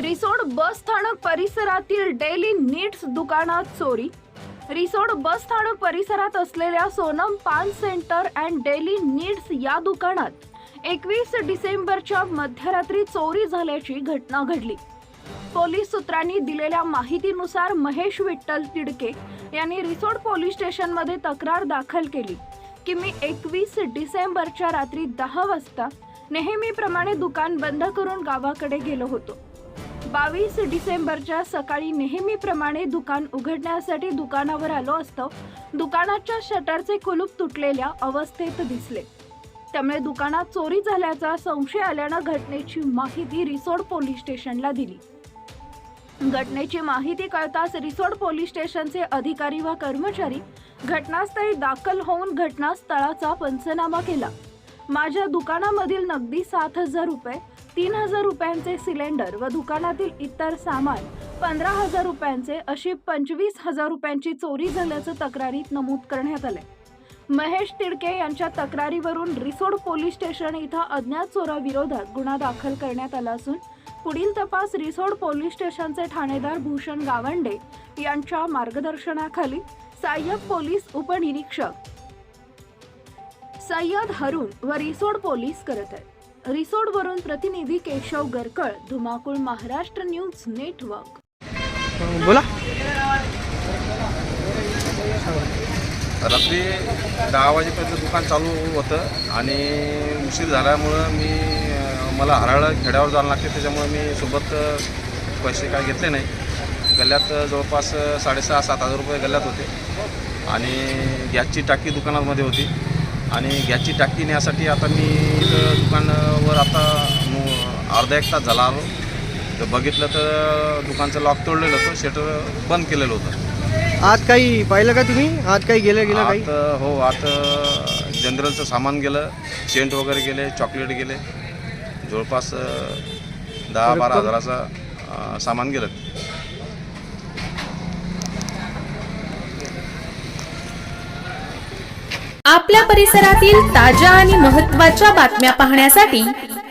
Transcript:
रिसोड बस स्थानक परिसरातील daily needs दुकानात चोरी. रिसोड बस स्थानक परिसरात असलेल्या सोनम पान सेंटर अँड डेली नीड्स या दुकानात एकवीस डिसेंबरच्या मध्यरात्री चोरी झाल्याची घटना घडली. पोलीस सूत्रांनी दिलेल्या माहितीनुसार महेश विठ्ठल तिडके यांनी रिसोड पोलीस स्टेशनमध्ये तक्रार दाखल केली की मी एकवीस डिसेंबरच्या रात्री दहा वाजता नेहमीप्रमाणे दुकान बंद करून गावाकडे गेलो होतो. बावीस डिसेंबरच्या सकाळी नेहमीप्रमाणे दुकान उघडण्यासाठी दुकानावर आलो असतो. दुकानाच्या शटरचे कुलूप तुटलेल्या अवस्थेत दिसले. त्यामुळे दुकानात चोरी झाल्याचा संशय आल्यानं घटनेची माहिती रिसोड पोलीस स्टेशनला दिली. घटनेची माहिती कळताच रिसोड पोलीस स्टेशनचे अधिकारी व कर्मचारी घटनास्थळी दाखल होऊन घटनास्थळाचा पंचनामा केला. माझ्या दुकानामधील नगदी सात हजार रुपये तीन हजार रुपयांचे सिलेंडर व दुकानातील इतर सामान पंधरा हजार रुपयांचे अशी पंचवीस हजार रुपयांची चोरी झाल्याचं तक्रारीत नमूद करण्यात आले महेश तिडके यांच्या तक्रारीवरून रिसोड पोलीस स्टेशन इथं अज्ञात चोराविरोधात गुन्हा दाखल करण्यात आला असून पुढील तपास रिसोड पोलीस स्टेशनचे ठाणेदार भूषण गावंडे यांच्या मार्गदर्शनाखाली सहाय्यक पोलीस उपनिरीक्षक सय्यद हरून व रिसोड पोलीस करत आहेत. रिसोडवरून प्रतिनिधी केशव गरकळ धुमाकूळ महाराष्ट्र न्यूज नेटवर्क. बोला. रात्री दहा वाजेपर्यंत दुकान चालू होतं आणि उशीर झाल्यामुळं मी मला हराळ खेड्यावर जावं लागते त्याच्यामुळे मी सोबत पैसे काय घेतले नाही. गल्ल्यात जवळपास साडेसहा सात हजार रुपये गल्ल्यात होते. आणि गॅसची टाकी दुकानामध्ये होती. आणि गॅसची टाकी नेण्यासाठी आता मी इथं दुकानावर आता नु- अर्धा एक तास झाला आलो. तर बघितलं तर दुकानचं लॉक तोडलेलं होतं शटर बंद केलेलं होतं. आज काही पाहिलं का तुम्ही? आज काही गेलं गेलं काही? आता हो आता जनरलचं सामान गेलं सेंट वगैरे गेले चॉकलेट गेले. जवळपास दहा बारा? हजाराचा सामान गेलं. आपल्या परिसरातील ताज्या आणि महत्त्वाच्या बातम्या पाहण्यासाठी